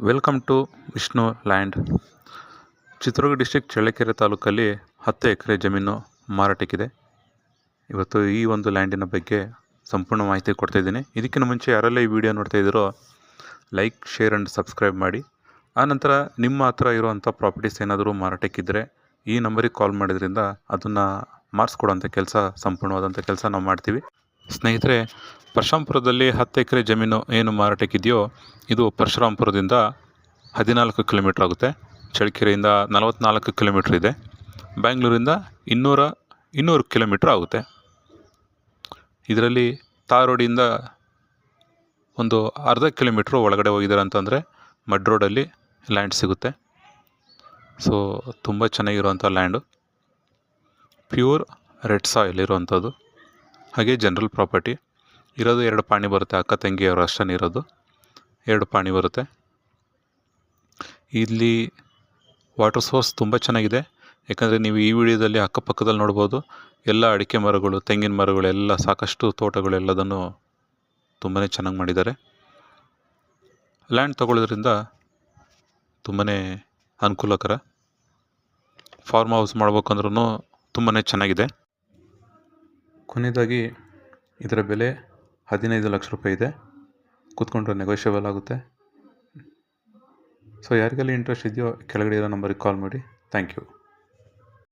Welcome to Vishnu land Chitradurga district Challakere ತಾಲೂಕಲ್ಲಿ ಹತ್ತು ಎಕರೆ ಜಮೀನು ಮಾರಾಟಕ್ಕಿದೆ. ಇವತ್ತು ಈ ಒಂದು ಲ್ಯಾಂಡಿನ ಬಗ್ಗೆ ಸಂಪೂರ್ಣ ಮಾಹಿತಿ ಕೊಡ್ತಾ ಇದ್ದೀನಿ ಇದಕ್ಕಿಂತ ಮುಂಚೆ ಯಾರೆಲ್ಲ ಈ ವಿಡಿಯೋ ನೋಡ್ತಾ ಇದ್ದೀರೋ ಲೈಕ್ ಶೇರ್ ಆ್ಯಂಡ್ ಸಬ್ಸ್ಕ್ರೈಬ್ ಮಾಡಿ. ಆನಂತರ ನಿಮ್ಮ ಹತ್ರ ಇರುವಂಥ ಪ್ರಾಪರ್ಟೀಸ್ ಏನಾದರೂ ಮಾರಾಟಕ್ಕಿದ್ದರೆ ಈ ನಂಬರಿಗೆ ಕಾಲ್ ಮಾಡಿದ್ರಿಂದ ಅದನ್ನು ಮಾರ್ಸ್ಕೊಡೋಂಥ ಕೆಲಸ, ಸಂಪೂರ್ಣವಾದಂಥ ಕೆಲಸ ನಾವು ಮಾಡ್ತೀವಿ. ಸ್ನೇಹಿತರೆ, ಪರಶುರಾಂಪುರದಲ್ಲಿ ಹತ್ತು ಎಕರೆ ಜಮೀನು ಏನು ಮಾರಾಟಕ್ಕಿದೆಯೋ, ಇದು ಪರಶುರಾಂಪುರದಿಂದ ಹದಿನಾಲ್ಕು ಕಿಲೋಮೀಟ್ರ್ ಆಗುತ್ತೆ. ಚಳ್ಳಕೆರೆಯಿಂದ ನಲವತ್ತ್ನಾಲ್ಕು ಕಿಲೋಮೀಟ್ರ್ ಇದೆ. ಬ್ಯಾಂಗ್ಳೂರಿಂದ ಇನ್ನೂರ, ಇನ್ನೂರು ಕಿಲೋಮೀಟ್ರ್ ಆಗುತ್ತೆ. ಇದರಲ್ಲಿ ತಾರೋಡಿಯಿಂದ ಒಂದು ಅರ್ಧ ಕಿಲೋಮೀಟ್ರ್ ಒಳಗಡೆ ಹೋಗಿದ್ದಾರೆ ಅಂತಂದರೆ ಮಡ್ ರೋಡಲ್ಲಿ ಲ್ಯಾಂಡ್ ಸಿಗುತ್ತೆ. ಸೊ, ತುಂಬ ಚೆನ್ನಾಗಿರುವಂಥ ಲ್ಯಾಂಡು. ಪ್ಯೂರ್ ರೆಡ್ ಸಾಯಿಲ್ ಇರುವಂಥದ್ದು. ಹಾಗೆ ಜನರಲ್ ಪ್ರಾಪರ್ಟಿ ಇರೋದು ಎರಡು ಪಾಣಿ ಬರುತ್ತೆ, ಅಕ್ಕ ತಂಗಿಯವರು ಅಷ್ಟೇ ಇರೋದು. ಎರಡು ಪಾಣಿ ಬರುತ್ತೆ. ಇಲ್ಲಿ ವಾಟರ್ ಸೋರ್ಸ್ ತುಂಬ ಚೆನ್ನಾಗಿದೆ. ಯಾಕಂದರೆ ನೀವು ಈ ವಿಡಿಯೋದಲ್ಲಿ ಅಕ್ಕಪಕ್ಕದಲ್ಲಿ ನೋಡ್ಬೋದು, ಎಲ್ಲ ಅಡಿಕೆ ಮರಗಳು, ತೆಂಗಿನ ಮರಗಳು, ಎಲ್ಲ ಸಾಕಷ್ಟು ತೋಟಗಳು ಎಲ್ಲದನ್ನು ತುಂಬಾ ಚೆನ್ನಾಗಿ ಮಾಡಿದ್ದಾರೆ. ಲ್ಯಾಂಡ್ ತಗೊಳ್ಳೋದ್ರಿಂದ ತುಂಬಾ ಅನುಕೂಲಕರ. ಫಾರ್ಮ್ ಹೌಸ್ ಮಾಡ್ಬೇಕಂದ್ರೂ ತುಂಬಾ ಚೆನ್ನಾಗಿದೆ. ಕೊನೆಯದಾಗಿ ಇದರ ಬೆಲೆ ಹದಿನೈದು ಲಕ್ಷ ರೂಪಾಯಿ ಇದೆ. ಕೂತ್ಕೊಂಡ್ರೆ ನೆಗೋಷಿಯಬಲ್ ಆಗುತ್ತೆ. ಸೊ ಯಾರಿಗೆಲ್ಲ ಇಂಟ್ರೆಸ್ಟ್ ಇದೆಯೋ, ಕೆಳಗಡೆ ಇರೋ ನಂಬರಿಗೆ ಕಾಲ್ ಮಾಡಿ. Thank you